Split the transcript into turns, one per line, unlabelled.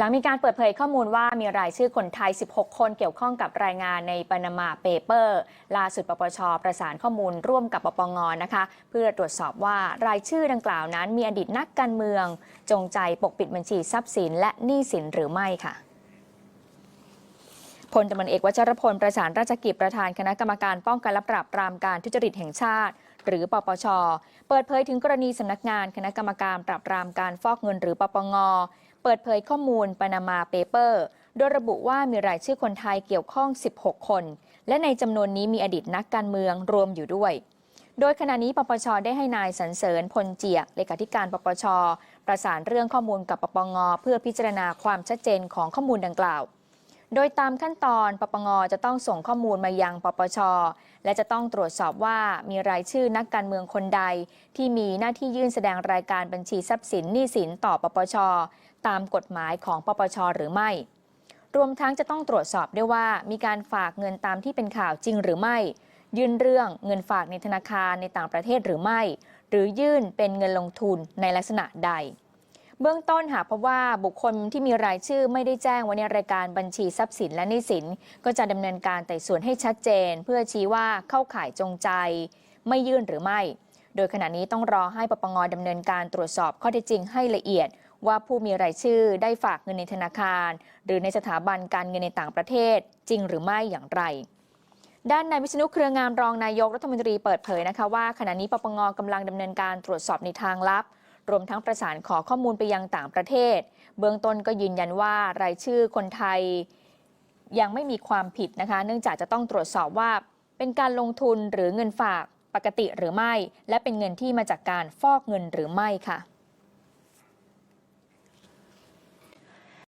หลังมีการเปิดเผยข้อมูลว่ามีรายชื่อคนไทย 16 คนเกี่ยวข้องกับรายงานในปานามาเปเปอร์ล่าสุดปปช ประสานข้อมูลร่วมกับปปงนะคะ เพื่อตรวจสอบว่ารายชื่อดังกล่าวนั้น มีอดีตนักการเมือง จงใจปกปิดบัญชีทรัพย์สิน และหนี้สินหรือไม่ค่ะพลตำรวจเอกวชรพลประสานราชกิจประธานคณะกรรมการป้องกันและปราบปรามการทุจริตแห่งชาติ หรือปปช เปิดเผยถึงกรณีสำนักงานคณะกรรมการปราบปรามการฟอกเงินหรือปปง เปิดเผยข้อมูลปานามาเปเปอร์โดยระบุว่ามีรายชื่อคนไทยเกี่ยวข้อง 16 คน และในจำนวนนี้มีอดีตนักการเมืองรวมอยู่ด้วย โดยขณะนี้ปปชได้ให้นายสรรเสริญพลเจียกเลขาธิการปปชประสานเรื่องข้อมูลกับปปงเพื่อพิจารณาความชัดเจนของข้อมูลดังกล่าว โดยตามขั้นตอนปปงจะต้องส่งข้อมูลมายังปปช และจะต้องตรวจสอบว่ามีรายชื่อนักการเมืองคนใด ที่มีหน้าที่ยื่นแสดงรายการบัญชีทรัพย์สินหนี้สินต่อปปช ตามกฎหมายของปปช หรือไม่ รวมทั้งจะต้องตรวจสอบด้วยว่ามีการฝากเงินตามที่เป็นข่าวจริงหรือไม่ ยื่นเรื่องเงินฝากในธนาคารในต่างประเทศหรือไม่ หรือยื่นเป็นเงินลงทุนในลักษณะใด เบื้องต้นหากพบว่าบุคคลที่มีรายชื่อไม่ได้แจ้งไว้ในรายการบัญชีทรัพย์สินและหนี้สิน ก็จะดำเนินการไต่สวนให้ชัดเจน เพื่อชี้ว่าเข้าข่ายจงใจ ไม่ยื่นหรือไม่ โดยขณะนี้ต้องรอให้ปปงดำเนินการตรวจสอบข้อเท็จจริงให้ละเอียด ว่าผู้มีรายชื่อได้ฝากเงินในธนาคาร หรือในสถาบันการเงินในต่างประเทศ จริงหรือไม่อย่างไรด้านนายวิษณุเครืองามรองนายกรัฐมนตรีเปิดเผยนะคะว่าขณะนี้ปปงกำลังดำเนินการตรวจสอบในทางลับ รวมทั้งประสานขอข้อมูลไปยังต่างประเทศ เบื้องต้นก็ยืนยันว่ารายชื่อคนไทยยังไม่มีความผิดนะคะ เนื่องจากจะต้องตรวจสอบว่าเป็นการลงทุนหรือเงินฝากปกติหรือไม่ และเป็นเงินที่มาจากการฟอกเงินหรือไม่ค่ะ